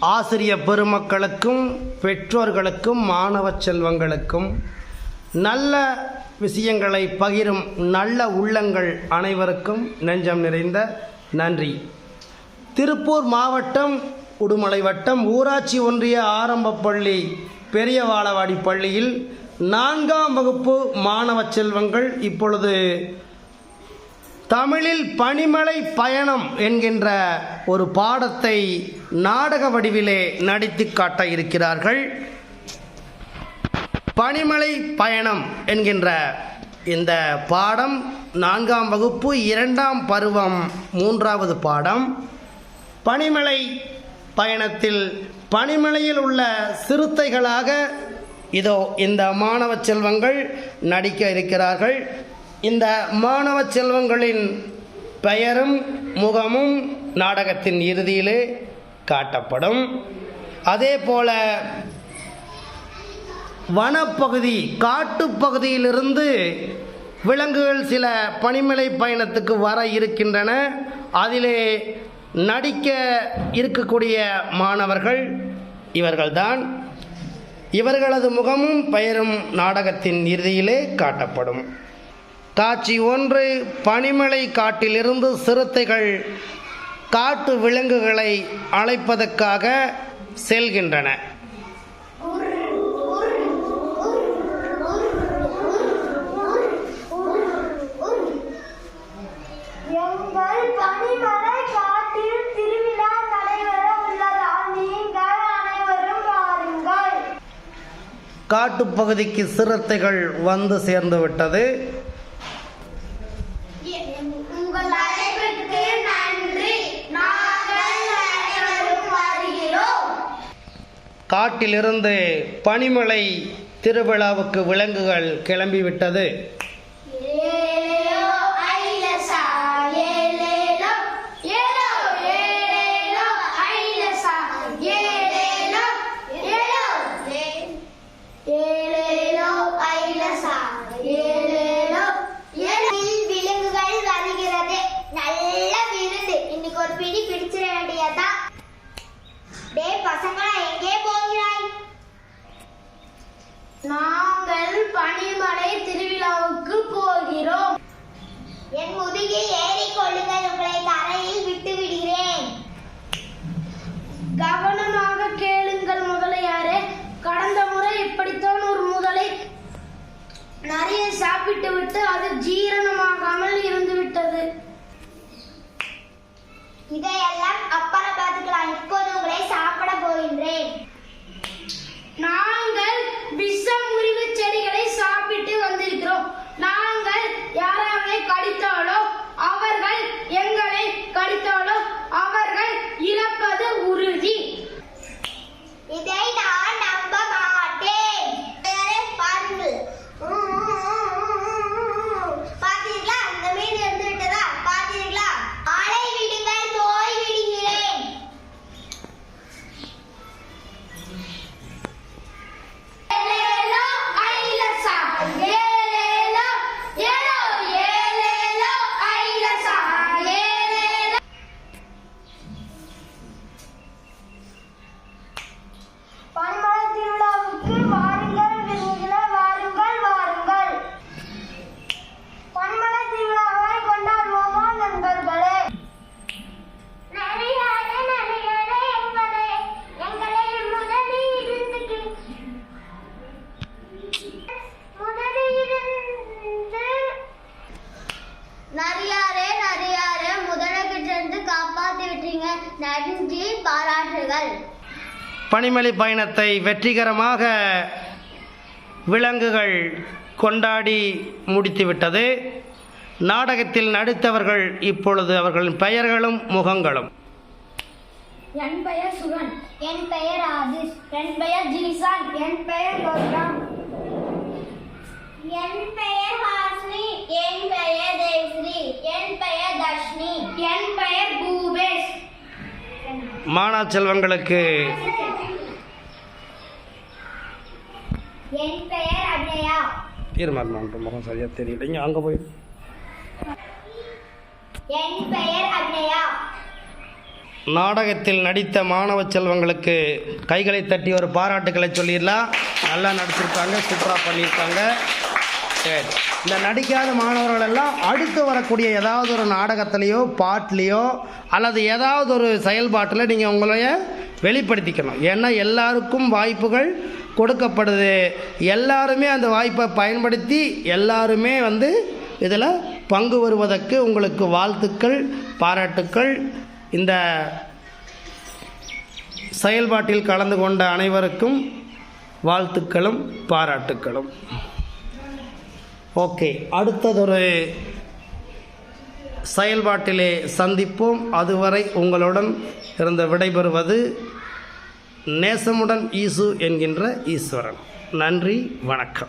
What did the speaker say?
ஆசிரிய பெருமக்களுக்கும் பெற்றோர்களுக்கும் மாணவ செல்வங்களுக்கும் நல்ல விஷயங்களை பகிரும் நல்ல உள்ளங்கள் அனைவருக்கும் நெஞ்சம் நிறைந்த நன்றி. திருப்பூர் மாவட்டம் உடுமலை வட்டம் ஊராட்சி ஒன்றிய ஆரம்ப பள்ளி பெரியவாளவாடி பள்ளியில் நான்காம் வகுப்பு மாணவ செல்வங்கள் இப்பொழுது தமிழில் பனிமலை பயணம் என்கின்ற ஒரு பாடத்தை நாடக வடிவிலே நடித்து காட்ட இருக்கிறார்கள். பனிமலை பயணம் என்கின்ற இந்த பாடம் நான்காம் வகுப்பு இரண்டாம் பருவம் மூன்றாவது பாடம். பனிமலை பயணத்தில் பனிமலையில் உள்ள சிறுத்தைகளாக இதோ இந்த மாணவ செல்வங்கள் நடிக்க இருக்கிறார்கள். இந்த மாணவ செல்வங்களின் பெயரும் முகமும் நாடகத்தின் இறுதியிலே காட்டப்படும். அதே போல வனப்பகுதி காட்டுப்பகுதியிலிருந்து விலங்குகள் சில பனிமலை பயணத்துக்கு வர இருக்கின்றன. அதிலே நடிக்க இருக்கக்கூடிய மாணவர்கள் இவர்கள்தான். இவர்களது முகமும் பெயரும் நாடகத்தின் இறுதியிலே காட்டப்படும். காட்சி ஒன்று பனிமலை காட்டிலிருந்து சிறுத்தைகள் காட்டு விலங்குகளை அழைப்பதற்காக செல்கின்றன. காட்டுப்பகுதிக்கு சிறுத்தைகள் வந்து சேர்ந்து விட்டது உங்கள் அழைப்பிற்கு நன்றி நாங்கள் அனைவரும் வருகிறோம் காட்டிலிருந்து பனிமலை திருவிழாவுக்கு விலங்குகள் கிளம்பிவிட்டது. நாங்கள் பனிமலை திருவிழாவுக்கு போகிறோம். என் முதுகில் ஏறிக்கொள்ளுங்கள் உங்களை தரையில் விட்டு விடுகிறேன். கவனமாக கேளுங்கள் முதலையாரே. கடந்த முறை இப்படித்தான் ஒரு முதலை நிறைய சாப்பிட்டு விட்டு அது ஜீரணமாகாமல் இருந்து விட்டது இதையெல்லாம் விட்டீங்க நன்றி பாராட்டுகள். பனிமலை பயணத்தை வெற்றிகரமாக விலங்குகள் கொண்டாடி முடித்துவிட்டது. நாடகத்தில் நடித்தவர்கள் இப்பொழுது அவர்களின் பெயர்களும் முகங்களும். என் பெயர் சுகன் என் பெயர் ஆதிஷ். என் பெயர் ஜீசான் என் பெயர் ஹாஸ்னி என் பெயர் தேவ்ஸ்ரீ என் பெயர் தர்ஷினி என் பெயர் பூபேஷ் மானா செல்வங்களுக்கு தீர்மானம் முகம் சரியாக தெரியல. இங்கே அங்கே போய். நாடகத்தில் நடித்த மாணவ செல்வங்களுக்கு கைகளை தட்டி ஒரு பாராட்டுக்களை சொல்லிடலாம். நல்லா நடிச்சிருக்காங்க சூப்பராக பண்ணியிருக்காங்க. இந்த நடிக்காத மாணவர்கள் எல்லாம் அடுத்து வரக்கூடிய ஏதாவது ஒரு நாடகத்திலையோ பாட்டிலையோ அல்லது ஏதாவது ஒரு செயல்பாட்டில் நீங்கள் உங்களைய வெளிப்படுத்திக்கணும். ஏன்னா எல்லாருக்கும் வாய்ப்புகள் கொடுக்கப்படுது. எல்லாருமே அந்த வாய்ப்பை பயன்படுத்தி எல்லாருமே வந்து இதில் பங்கு வருவதற்கு உங்களுக்கு வாழ்த்துக்கள் பாராட்டுக்கள். இந்த செயல்பாட்டில் கலந்து கொண்ட அனைவருக்கும் வாழ்த்துக்களும் பாராட்டுக்களும். ஓகே அடுத்ததொரு செயல்பாட்டிலே சந்திப்போம். அதுவரை உங்களுடன் இருந்து விடைபெறுவது நேசமுடன் ஈசு என்கின்ற ஈஸ்வரன். நன்றி வணக்கம்.